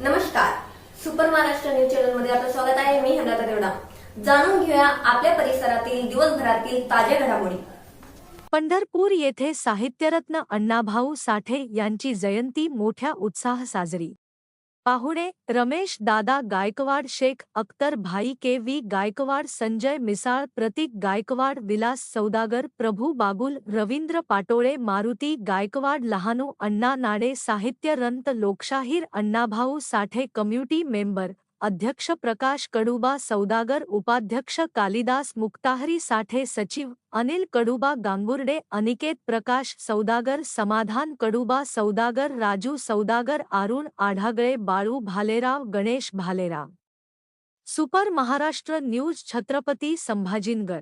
नमस्कार. Super Maharashtra news चॅनलमध्ये आपलं स्वागत आहे. मी देवडा. जाणून घेऊया आपल्या परिसरातील दिवसभरातील ताज्या घडामोडी. पंढरपूर येथे साहित्यरत्न अण्णाभाऊ साठे यांची जयंती मोठ्या उत्साह साजरी. पाहुणे रमेश दादा गायकवाड शेख अख्तर भाई के व्ही गायकवाड संजय मिसाळ प्रतीक गायकवाड विलास सौदागर प्रभू बाबुल रवींद्र पाटोळे मारुती गायकवाड लहानू अण्णा नाडे साहित्य रंत लोकशाहीर अण्णाभाऊ साठे कम्युनिटी मेंबर अध्यक्ष प्रकाश कडुबा सौदागर उपाध्यक्ष कालिदास मुक्ताहरी साठे सचिव अनिल कडुबा गांगुर्डे अनिकेत प्रकाश सौदागर समाधान कडुबा सौदागर राजू सौदागर Aaron आढागळे Balu Bhalerao Ganesh Bhalerao super Maharashtra news Chhatrapati Sambhajinagar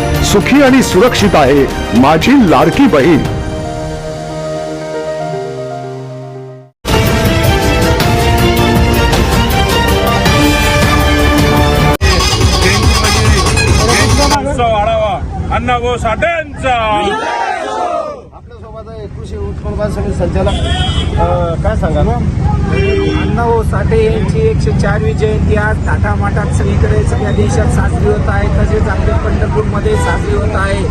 सुखी आणि सुरक्षित आहे माझी लाडकी बहीण. अण्णाभाऊ साठ्यांचा आपल्यासोबत आहे कृषी उत्पन्न समिती संचालक काय सांगा अण्णाभाऊ साठे यांची एकशे चारवी जयंती आज थाटामाटात सगळीकडे सगळ्या देशात साजरी होत आहे. तसेच आपल्या पंढरपूरमध्ये साजरी होत आहे.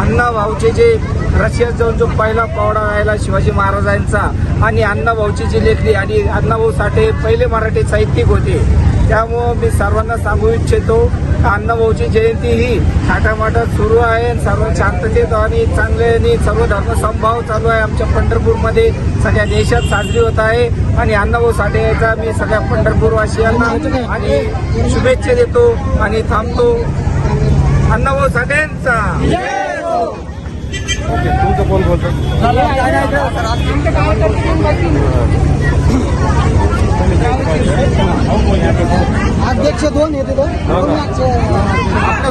अण्णाभाऊचे जे रशियात जाऊन जो पहिला पावडा राहिला शिवाजी महाराजांचा आणि अण्णाभाऊची जी लेखली आणि अण्णाभाऊ साठे पहिले मराठी साहित्यिक होते. त्यामुळं मी सर्वांना सांगू इच्छितो अण्णाभाऊची जयंती ही थाटामाटात सुरू आहे. आणि सर्व शांततेत आणि चांगल्याने सर्व धर्मसमभाव चालू आहे आमच्या पंढरपूरमध्ये. सगळ्या देशात साजरी होत आहे. आणि अण्णाभाऊ साठे याचा मी सगळ्या पंढरपूरवासियांना आणि शुभेच्छा देतो आणि थांबतो. अण्णाभाऊ साठेंचा. तुमचं कोण बोलतो अध्यक्ष दोन येते दोन.